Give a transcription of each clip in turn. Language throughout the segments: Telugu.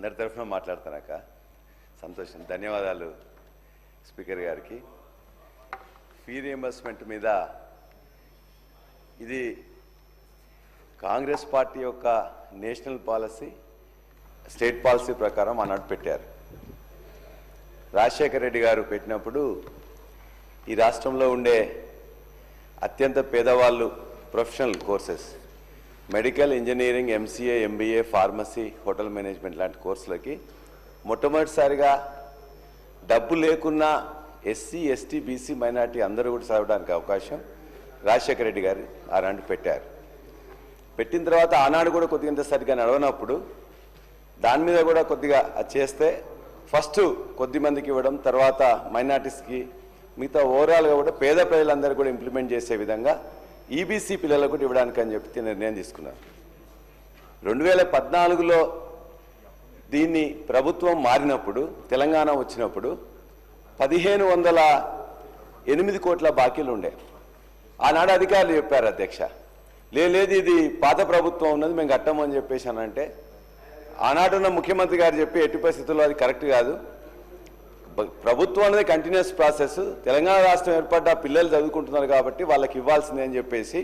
అందరి తరఫున మాట్లాడుతానక్క సంతోషం. ధన్యవాదాలు స్పీకర్ గారికి. ఫీ రియంబర్స్మెంట్ మీద ఇది కాంగ్రెస్ పార్టీ యొక్క నేషనల్ పాలసీ స్టేట్ పాలసీ ప్రకారం ఆనాడు పెట్టారు. రాజశేఖర రెడ్డి గారు పెట్టినప్పుడు ఈ రాష్ట్రంలో ఉండే అత్యంత పేదవాళ్ళు professional courses medical engineering MCA MBA pharmacy hotel management లాంటి కోర్సులకి మొట్టమొదటిసారిగా డబ్బు లేకున్నా ఎస్సీ ఎస్టీ బీసీ మైనార్టీ అందరూ కూడా చదవడానికి అవకాశం రాజశేఖర రెడ్డి గారు ఆనాడు పెట్టారు. పెట్టిన తర్వాత ఆనాడు కూడా కొద్దిగా సరిగ్గా నడవనప్పుడు దాని మీద కూడా కొద్దిగా అది చేస్తే ఫస్ట్ కొద్ది మందికి ఇవ్వడం తర్వాత మైనార్టీస్కి మిగతా ఓవరాల్గా కూడా పేద ప్రజలందరూ కూడా ఇంప్లిమెంట్ చేసే విధంగా ఈబీసీ పిల్లలకు కూడా ఇవ్వడానికి అని చెప్పి నిర్ణయం తీసుకున్నారు. రెండు వేల పద్నాలుగులో దీన్ని ప్రభుత్వం మారినప్పుడు తెలంగాణ వచ్చినప్పుడు పదిహేను వందల ఎనిమిది కోట్ల బాకీలు ఉండే. ఆనాడు అధికారులు చెప్పారు అధ్యక్ష లేదు ఇది పాత ప్రభుత్వం ఉన్నది మేము కట్టమని చెప్పేసి అనంటే ఆనాడున్న ముఖ్యమంత్రి గారు చెప్పి ఎట్టి పరిస్థితుల్లో అది కరెక్ట్ కాదు. ప్రభుత్వం అనేది కంటిన్యూస్ ప్రాసెస్ తెలంగాణ రాష్ట్రం ఏర్పడ్డ పిల్లలు చదువుకుంటున్నారు కాబట్టి వాళ్ళకి ఇవ్వాల్సిందే అని చెప్పేసి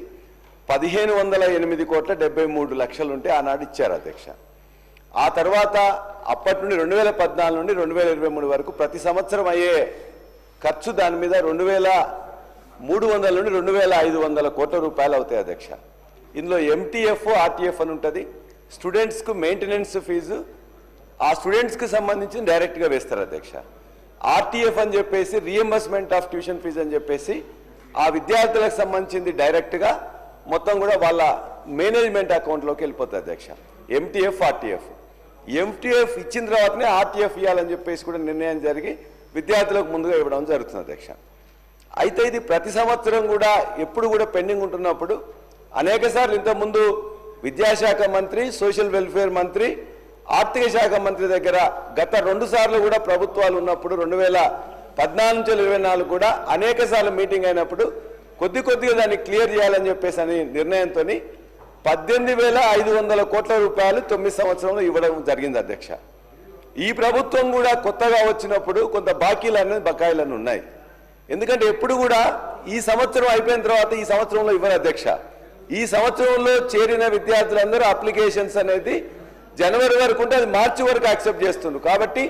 పదిహేను వందల ఎనిమిది కోట్ల డెబ్బై మూడు లక్షలు ఉంటే ఆనాడు ఇచ్చారు అధ్యక్ష. ఆ తర్వాత అప్పటి నుండి రెండు వేల పద్నాలుగు నుండి రెండు వేల ఇరవై మూడు వరకు ప్రతి సంవత్సరం అయ్యే ఖర్చు దాని మీద రెండు వేల మూడు వందల నుండి రెండు వేల ఐదు వందల కోట్ల రూపాయలు అవుతాయి అధ్యక్ష. ఇందులో ఎంటీఎఫ్ ఆర్టీఎఫ్ అని ఉంటుంది. స్టూడెంట్స్కు మెయింటెనెన్స్ ఫీజు ఆ స్టూడెంట్స్కి సంబంధించి డైరెక్ట్గా వేస్తారు అధ్యక్ష. ఆర్టీఎఫ్ అని చెప్పేసి రియంబర్స్మెంట్ ఆఫ్ ట్యూషన్ ఫీజు అని చెప్పేసి ఆ విద్యార్థులకు సంబంధించింది డైరెక్ట్గా మొత్తం కూడా వాళ్ళ మేనేజ్మెంట్ అకౌంట్లోకి వెళ్ళిపోతుంది అధ్యక్ష. ఎంటీఎఫ్ ఆర్టీఎఫ్ ఎంటీఎఫ్ ఇచ్చిన తర్వాతనే ఆర్టీఎఫ్ ఇవ్వాలని చెప్పేసి కూడా నిర్ణయం జరిగి విద్యార్థులకు ముందుగా ఇవ్వడం జరుగుతుంది అధ్యక్ష. అయితే ఇది ప్రతి సంవత్సరం కూడా ఎప్పుడు కూడా పెండింగ్ ఉంటున్నప్పుడు అనేక సార్లు ఇంతకుముందు విద్యాశాఖ మంత్రి సోషల్ వెల్ఫేర్ మంత్రి ఆర్థిక శాఖ మంత్రి దగ్గర గత రెండు సార్లు కూడా ప్రభుత్వాలు ఉన్నప్పుడు రెండు వేల పద్నాలుగు నుంచి ఇరవై నాలుగు కూడా అనేక సార్లు మీటింగ్ అయినప్పుడు కొద్ది కొద్దిగా దాన్ని క్లియర్ చేయాలని చెప్పేసి అని నిర్ణయంతో పద్దెనిమిది వేల ఐదు వందల కోట్ల రూపాయలు తొమ్మిది సంవత్సరంలో ఇవ్వడం జరిగింది అధ్యక్ష. ఈ ప్రభుత్వం కూడా కొత్తగా వచ్చినప్పుడు కొంత బాకీలు అనేది బకాయిలను ఉన్నాయి. ఎందుకంటే ఎప్పుడు కూడా ఈ సంవత్సరం అయిపోయిన తర్వాత ఈ సంవత్సరంలో ఇవ్వరు అధ్యక్ష. ఈ సంవత్సరంలో చేరిన విద్యార్థులందరూ అప్లికేషన్స్ అనేది జనవరి వరకు ఉంటే అది మార్చి వరకు యాక్సెప్ట్ చేస్తుండ్రు కాబట్టి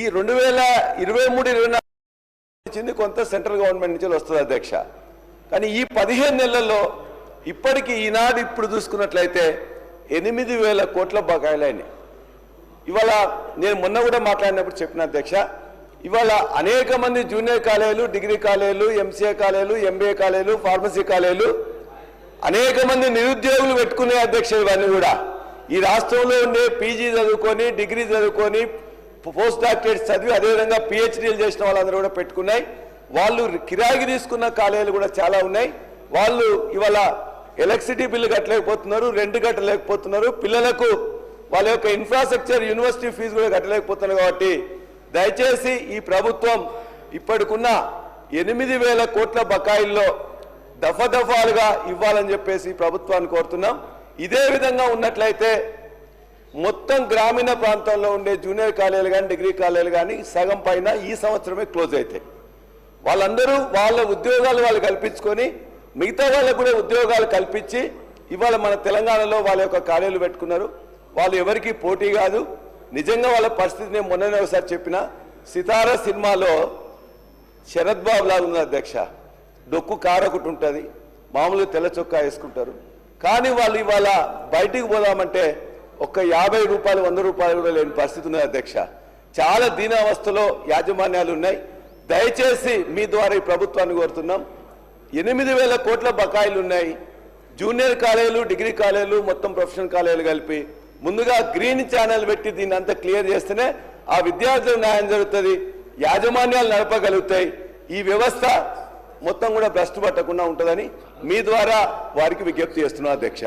ఈ రెండు వేల ఇరవై మూడు ఇరవై నాలుగు కొంత సెంట్రల్ గవర్నమెంట్ నుంచి వస్తుంది అధ్యక్ష. కానీ ఈ పదిహేను నెలల్లో ఇప్పటికి ఈనాడు ఇప్పుడు చూసుకున్నట్లయితే ఎనిమిది వేల కోట్ల బకాయిలైనవి ఇవాళ నేను మొన్న కూడా మాట్లాడినప్పుడు చెప్పిన అధ్యక్ష ఇవాళ అనేక మంది జూనియర్ కాలేజీలు డిగ్రీ కాలేజీలు ఎంసీఏ కాలేజీలు ఎంబీఏ కాలేజీలు ఫార్మసీ కాలేజీలు అనేక మంది నిరుద్యోగులు పెట్టుకునే అధ్యక్ష ఇవన్నీ కూడా. ఈ రాష్ట్రంలో ఉండే పీజీ చదువుకొని డిగ్రీ చదువుకొని పోస్ట్ డాక్టరేట్ చదివి అదేవిధంగా పిహెచ్డీలు చేసిన వాళ్ళందరూ కూడా పెట్టుకున్నాయి. వాళ్ళు కిరాయికి తీసుకున్న కాలేజీలు కూడా చాలా ఉన్నాయి. వాళ్ళు ఇవాళ ఎలక్ట్రిసిటీ బిల్లు కట్టలేకపోతున్నారు రెంట్ కట్టలేకపోతున్నారు. పిల్లలకు వాళ్ళ యొక్క ఇన్ఫ్రాస్ట్రక్చర్ యూనివర్సిటీ ఫీజు కూడా కట్టలేకపోతున్నారు కాబట్టి దయచేసి ఈ ప్రభుత్వం ఇప్పటికున్న ఎనిమిది వేల కోట్ల బకాయిల్లో దఫదఫాలుగా ఇవ్వాలని చెప్పేసి ప్రభుత్వాన్ని కోరుతున్నాం. ఇదే విధంగా ఉన్నట్లయితే మొత్తం గ్రామీణ ప్రాంతంలో ఉండే జూనియర్ కాలేజీలు కానీ డిగ్రీ కాలేజీలు కానీ సగం పైన ఈ సంవత్సరమే క్లోజ్ అవుతాయి. వాళ్ళందరూ వాళ్ళ ఉద్యోగాలు వాళ్ళు కల్పించుకొని మిగతా వాళ్ళకు కూడా ఉద్యోగాలు కల్పించి ఇవాళ మన తెలంగాణలో వాళ్ళ యొక్క కాలేజీలు పెట్టుకున్నారు. వాళ్ళు ఎవరికి పోటీ కాదు. నిజంగా వాళ్ళ పరిస్థితి నేను మొన్ననే ఒకసారి చెప్పిన సితారా సినిమాలో శరత్ బాబు లాగా ఉంది అధ్యక్ష. డొక్కు కారు ఒకటి ఉంటుంది. మామూలుగా తెల్ల చొక్కా వేసుకుంటారు. కానీ వాళ్ళు ఇవాళ బయటికి పోదామంటే ఒక్క యాభై రూపాయలు వంద రూపాయలు కూడా లేని పరిస్థితి ఉన్నది అధ్యక్ష. చాలా దీనావస్థలో యాజమాన్యాలు ఉన్నాయి. దయచేసి మీ ద్వారా ఈ ప్రభుత్వాన్ని కోరుతున్నాం. ఎనిమిది వేల కోట్ల బకాయిలు ఉన్నాయి. జూనియర్ కాలేజీలు డిగ్రీ కాలేజీలు మొత్తం ప్రొఫెషనల్ కాలేజీలు కలిపి ముందుగా గ్రీన్ ఛానల్ పెట్టి దీన్ని అంతా క్లియర్ చేస్తేనే ఆ విద్యార్థులకు న్యాయం జరుగుతుంది. యాజమాన్యాలు నడపగలుగుతాయి. ఈ వ్యవస్థ మొత్తం కూడా భ్రష్టు పట్టకుండా ఉంటుందని మీ ద్వారా వారికి విజ్ఞప్తి చేస్తున్నాను అధ్యక్ష.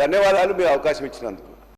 ధన్యవాదాలు మీ అవకాశం ఇచ్చినందుకు.